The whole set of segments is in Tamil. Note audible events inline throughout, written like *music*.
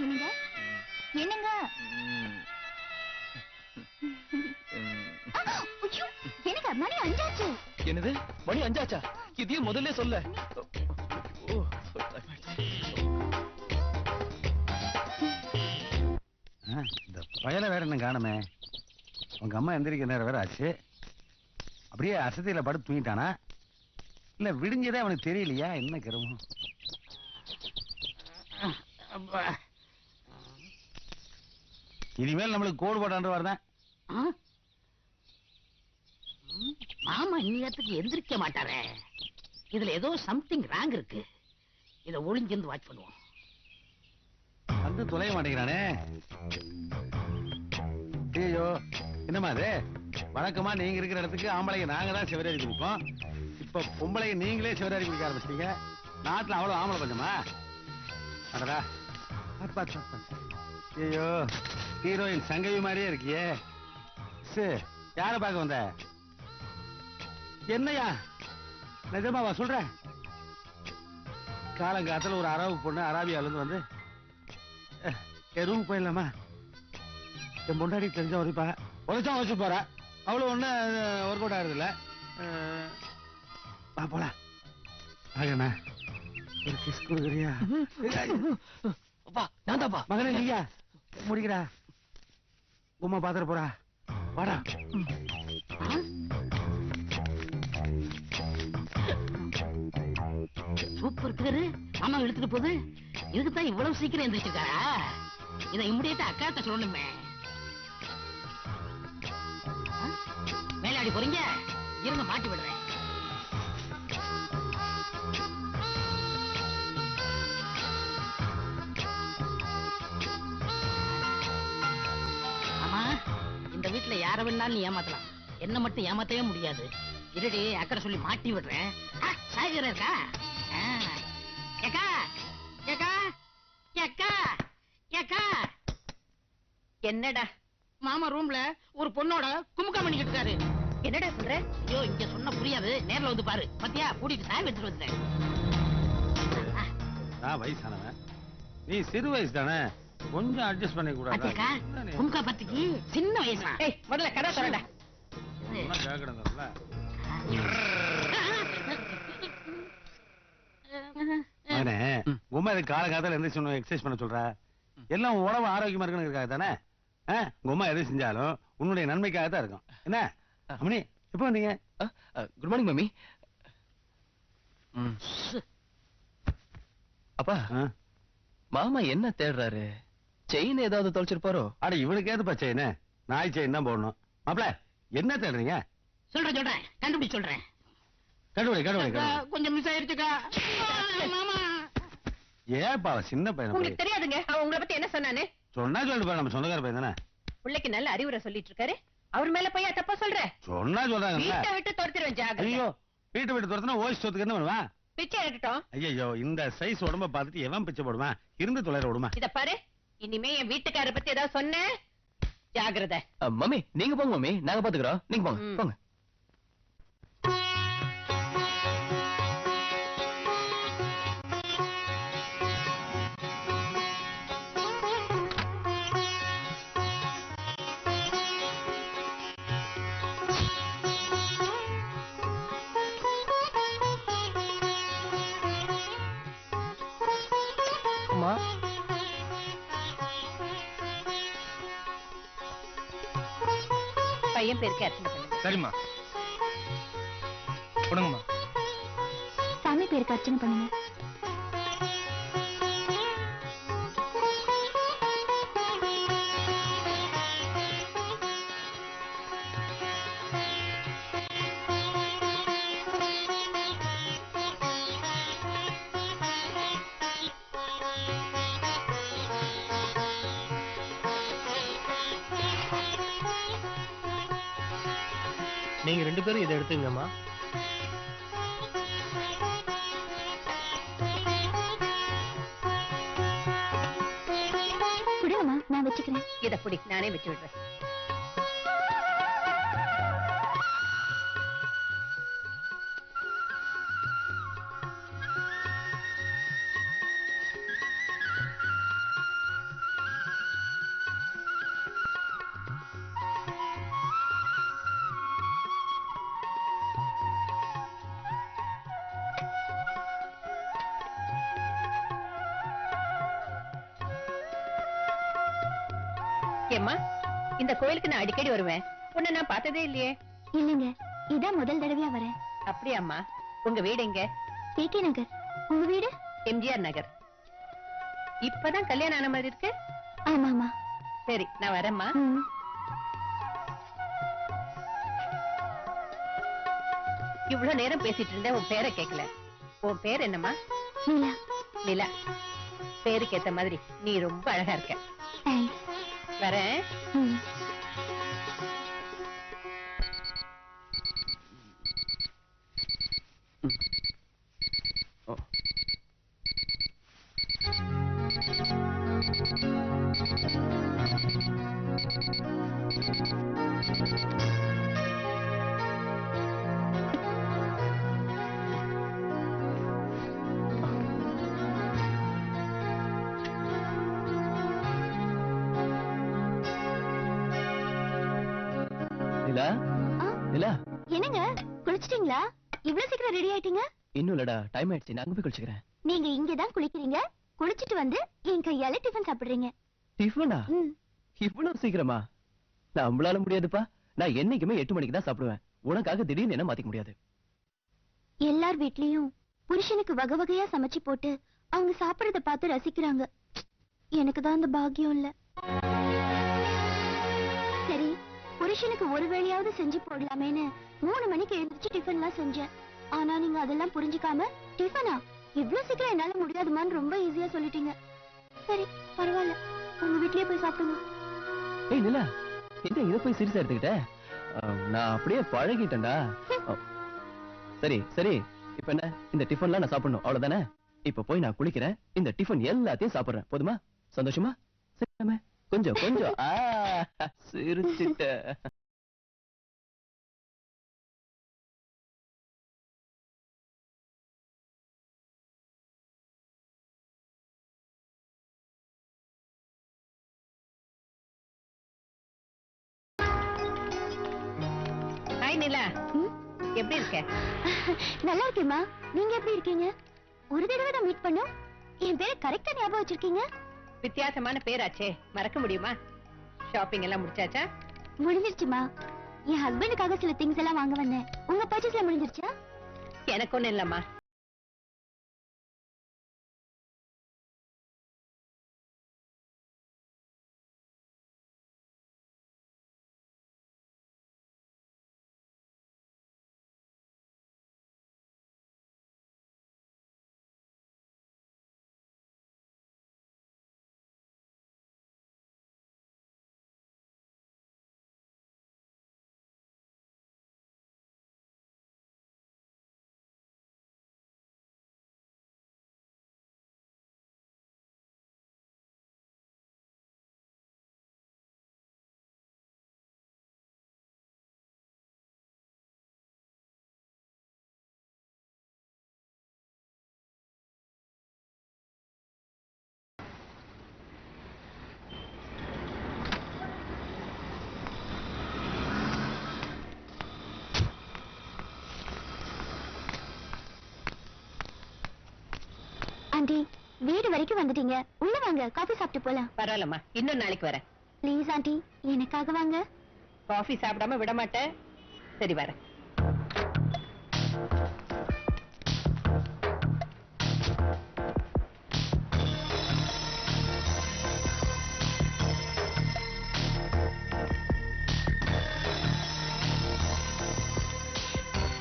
என்னங்க? ஐயோ, என்னங்க மணி அஞ்சாச்சு. என்னது? மணி அஞ்சாச்சா? இதையும் முதல்ல சொல்ல. இந்த பயலை வேற என்ன காணுமே. உங்க அம்மா எந்திரிக்க நேரம் வேற ஆச்சு. அப்படியே அசதியில படுத்து தூங்கிட்டானா? இல்ல விடிஞ்சதே அவனுக்கு தெரியலையா? என்ன கருமம்? இனிமேல் நம்மளுக்கு கோடு போட்டாண்டு வரதான் மாமா இன்னத்துக்கு எந்திரிக்க மாட்டாரே. இதுல ஏதோ சம்திங் ராங் இருக்கு. இத ஒளிஞ்சிருந்து வாட்ச் பண்ணுவோம். வந்து தொலைய மாட்டேங்கிறானே. ஐயோ என்னம்மா அது வழக்கமா நீங்க இருக்கிற இடத்துக்கு ஆம்பளைங்க நாங்க தான் சிவராரி குடிப்போம் இப்ப பொம்பளைங்க நீங்களே சிவராரி குடிக்க ஆரம்பிச்சிட்டீங்க. நாட்டுல அவ்வளவு ஆம்பளை பஞ்சமா? அடடா. ஐயோ ஹீரோயின் சங்கவி மாதிரியே இருக்கியே. சே யார பார்க்க வந்த? என்னையா? நிஜமாவா சொல்ற? காலங்காத்துல ஒரு அரபு பொண்ணு அராபியால இருந்து வந்து என் ரூம் போயிடலாமா? என் முன்னாடி தெரிஞ்ச உரைப்பா உரைச்சா உரைச்சு போறா. அவ்வளவு ஒண்ணு ஒர்க் அவுட் ஆகுது இல்ல வா போலாம். ஆகண்ணா ஒரு கிஸ் கொடுக்குறியா? அப்பா நான் தாப்பா மகனே நீயா? முடிக்கிறா உமா பாத்துற போறா. வாடா. சூப்பர் பேரு மாமா இழுத்துட்டு போகுது இதுக்கு தான் இவ்வளவு சீக்கிரம் எந்திரிச்சிருக்காரா? இதை இம்மிடியேட்டா அக்காட்ட சொல்லணுமே. ஆ? மேலாடி போறீங்க. இருங்க மாட்டி விடுறேன். வீட்டுல யார வேணாலும் நீ ஏமாத்தலாம். என்ன மட்டும் ஏமாத்தவே முடியாது. இருடி அக்கறை சொல்லி மாட்டி விடுறேன். ஆ, ஏக்கா ஏக்கா ஏக்கா ஏக்கா. என்னடா? மாமா ரூம்ல ஒரு பொண்ணோட குமுக்கா பண்ணிக்கிட்டு இருக்காரு என்னடா சொல்ற? ஐயோ இங்க சொன்ன புரியாது. நேர்ல வந்து பாரு. பத்தியா? கூட்டிட்டு சாய் வச்சுட்டு வந்துட்டேன். நான் வயசானவன். நீ சிறு வயசு தானே கொஞ்சம் அட்ஜஸ்ட் பண்ணி கூடாது குமுக்கா பத்திக்கு சின்ன வயசா ஏய் முதல்ல கதை சொல்லடா மகனே உமா இது காலகாலத்துல எந்திரிச்சு எக்ஸசைஸ் பண்ண சொல்ற. எல்லாம் உடம்பு ஆரோக்கியமா இருக்கணுங்கிறதுக்காக தானே? உங்க அம்மா எது செஞ்சாலும் உன்னுடைய நன்மைக்காக தான் இருக்கும். என்ன? அம்மணி எப்போ வந்தீங்க? Good morning mummy. அப்பா? மாமா என்ன தேடுறாரு? செயின் ஏதாவது தொலைச்சிருப்பாரோ? அட இவனுக்கு ஏதுப்பா செயின்? நாய் செயின் தான் போடணும். மாப்ள என்ன தேடுறீங்க? சொல்றேன் சொல்றேன். கண்டுபிடி சொல்றேன். கண்டுபிடி கண்டுபிடி கொஞ்சம் மிஸ் ஆயிருச்சுக்கா. மாமா. ஏப்பா சின்ன பையன் போய் உங்களுக்கு தெரியாதுங்க. அவன் உங்களை பத்தி என்ன சொன்னானே சொன்னா சொல்லிட்டு நம்ம சொந்தக்கார பையன் தானே? பிள்ளைக்கு நல்ல அறிவுரை சொல்லிட்டு இருக்காரு. அவர் மேல போய் தப்பா சொல்ற. சொன்னா சொல்றாங்கல்ல. வீட்டை விட்டு துரத்திடுவேன் ஜாகிரதை ஐயோ வீட்டு வீட்டு துரத்துனா ஓய்ஸ் சொத்துக்கு என்ன பண்ணுவான் பிச்சை எடுத்துட்டோம் ஐயோ இந்த சைஸ் உடம்ப பார்த்துட்டு எவன் பிச்சை போடுவான் இருந்து தொலைற விடுமா இத பாரு. இனிமே என் வீட்டுக்காரரை பத்தி ஏதாவது சொன்ன? ஜாகிரதை மம்மி நீங்க போங்க மம்மி. நாங்க பாத்துக்கிறோம். நீங்க போங்க. போங்க. அம்மா. பையன் பேருக்கு அர்ச்சனை பண்ணுங்க சரிம்மா. கொடுங்கம்மா. சாமி பேருக்கு அர்ச்சனை பண்ணுங்க. நீங்க ரெண்டு பேரும் இதை எடுத்துங்கம்மா விடுங்கம்மா நான் வச்சுக்கிறேன். இத புடி நானே வச்சு விடுறேன். ஏம்மா? இந்த கோயிலுக்கு நான் அடிக்கடி வருவேன். உன்னை நான் பார்த்ததே இல்லையே. இல்லைங்க இதான் முதல் தடவையா வரேன். அப்படியாம்மா. உங்க வீடு எங்க? K K Nagar. உங்க வீடு? எம்ஜிஆர் நகர். இப்பதான் கல்யாணம் ஆன மாதிரி இருக்கு? ஆமா ஆமா சரி நான் வரேம்மா. ம். இவ்வளவு நேரம் பேசிட்டு இருந்தேன் உன் பேரை கேட்கல உன் பேர் என்னம்மா? நீலா. நிலா. பேருக்கு ஏத்த மாதிரி நீ ரொம்ப அழகா இருக்க. வரேன் குளிச்சிட்டீங்களா? இவ்வளவு சீக்கிரம் ரெடி ஆயிட்டீங்க? இன்னும் இல்லடா டைம் ஆயிடுச்சு. நான் அங்க போய் குளிச்சுக்கிறேன். நீங்க இங்கதான் குளிக்கிறீங்க? குளிச்சிட்டு வந்து என் கையால டிஃபன் சாப்பிடுறீங்க. டிஃபனா. இவ்வளவு சீக்கிரமா? நம்மளால முடியாதுப்பா. நான் என்னைக்குமே எட்டு மணிக்கு தான் சாப்பிடுவேன். உனக்காக திடீர்னு என்ன மாத்திக்க முடியாது. எல்லார் வீட்லயும் புருஷனுக்கு வகை வகையா சமைச்சு போட்டு அவங்க சாப்பிடறத பார்த்து ரசிக்கிறாங்க. எனக்கு தான் அந்த பாக்கியம் இல்ல. புருஷனுக்கு ஒரு வேளையாவது செஞ்சு போடலாமேன்னு மூணு மணிக்கு எழுந்திரிச்சு டிஃபன்லாம் செஞ்சேன். ஆனா நீங்க அதெல்லாம் புரிஞ்சுக்காம டிஃபனா? இவ்ளோ சீக்கிரம் என்னால முடியாதுமான்னு ரொம்ப ஈஸியா சொல்லிட்டீங்க. சரி பரவாயில்ல. உங்க வீட்லயே போய் சாப்பிடுங்க ஏய் நிலா என்ன இத போய் சீரியஸா எடுத்துக்கிட்ட? நான் அப்படியே பழகிட்டேன்டா. சரி சரி. இப்ப என்ன? இந்த டிஃபன்லாம் நான் சாப்பிடணும். அவ்வளவுதானே? இப்ப போய் நான் குளிக்கிறேன். இந்த டிஃபன் எல்லாத்தையும் சாப்பிடுறேன். போதுமா? சந்தோஷமா? சரி கொஞ்சம் கொஞ்சம். ஆ, சிரிச்சிட்ட. ஹாய் நிலா? எப்படி இருக்க? நல்லா இருக்கேம்மா. நீங்க எப்படி இருக்கீங்க? ஒரு தடவை தான் மீட் பண்ணோம். என் பேரை கரெக்டா ஞாபகம் வச்சிருக்கீங்க? வித்தியாசமான பேராச்சே. மறக்க முடியுமா? ஷாப்பிங் எல்லாம் முடிச்சாச்சா? முடிஞ்சிருச்சுமா. என் ஹஸ்பண்டுக்காக சில திங்ஸ் எல்லாம் வாங்க வந்தேன். உங்க பர்ச்சேஸ்ல முடிஞ்சிருச்சா? எனக்கு ஒண்ணும் இல்லம்மா. ஆண்டி வீடு வரைக்கும் வந்துட்டீங்க. உள்ள வாங்க காஃபி சாப்பிட்டு போலாம். பரவாயில்லம்மா. இன்னும் நாளைக்கு வரேன். ப்ளீஸ் ஆண்டி எனக்காக வாங்க. காஃபி சாப்பிடாம விட மாட்டேன். சரி வரேன்.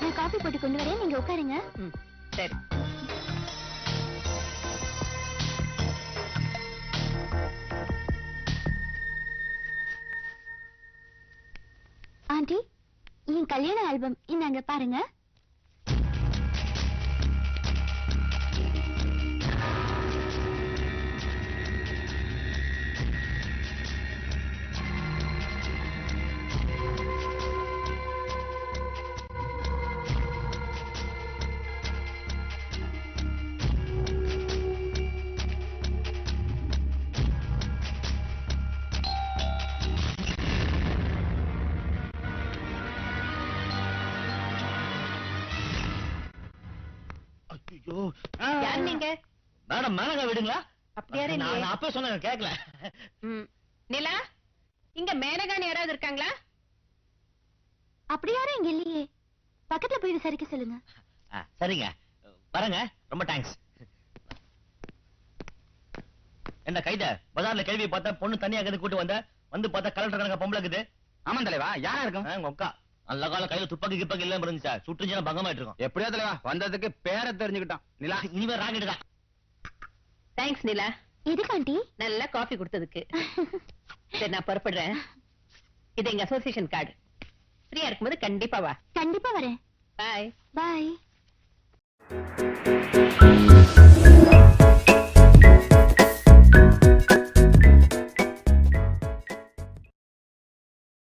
நான் காஃபி போட்டு கொண்டு வரேன். நீங்க உட்காருங்க. சரி. பாருங்க. யார் நீங்க? மேடம் மேனகா விடுங்களா? அப்படி யாரும் இல்லையே நான் அப்பவே சொன்னேன் கேட்கல ம். நிலா இங்க மேனகான்னு யாராவது இருக்காங்களா? அப்படி யாரும் இங்க இல்லையே. பக்கத்துல போய் விசாரிக்க சொல்லுங்க. ஆ, சரிங்க. வரேங்க. ரொம்ப தேங்க்ஸ் என்ன கைத? பஜார்ல கேள்வி பார்த்தா பொண்ணு தனியா கதை கூட்டு வந்த வந்து பார்த்தா கலெக்டர் கணக்க பொம்பளை இருக்குது ஆமா தலைவா யாரா இருக்கும்? உங்க அக்கா. நல்ல கால கையில துப்பாக்கி கிப்பாக்கி இல்லாம இருந்துச்சா சுட்டுச்சுன்னா பங்கமாயிட்டு இருக்கும் எப்படியோ தலைவா வந்ததுக்கு பேரை தெரிஞ்சுக்கிட்டான். நிலா. *laughs* இனிமே ராக்கெட்டு தான் தேங்க்ஸ் நிலா. எதுக்கு ஆண்டி? நல்லா காஃபி கொடுத்ததுக்கு. *laughs* சரி நான் புறப்படுறேன். இது எங்க அசோசியேஷன் கார்டு ஃப்ரீயா இருக்கும்போது கண்டிப்பா வா. கண்டிப்பா வரேன். பாய் பாய்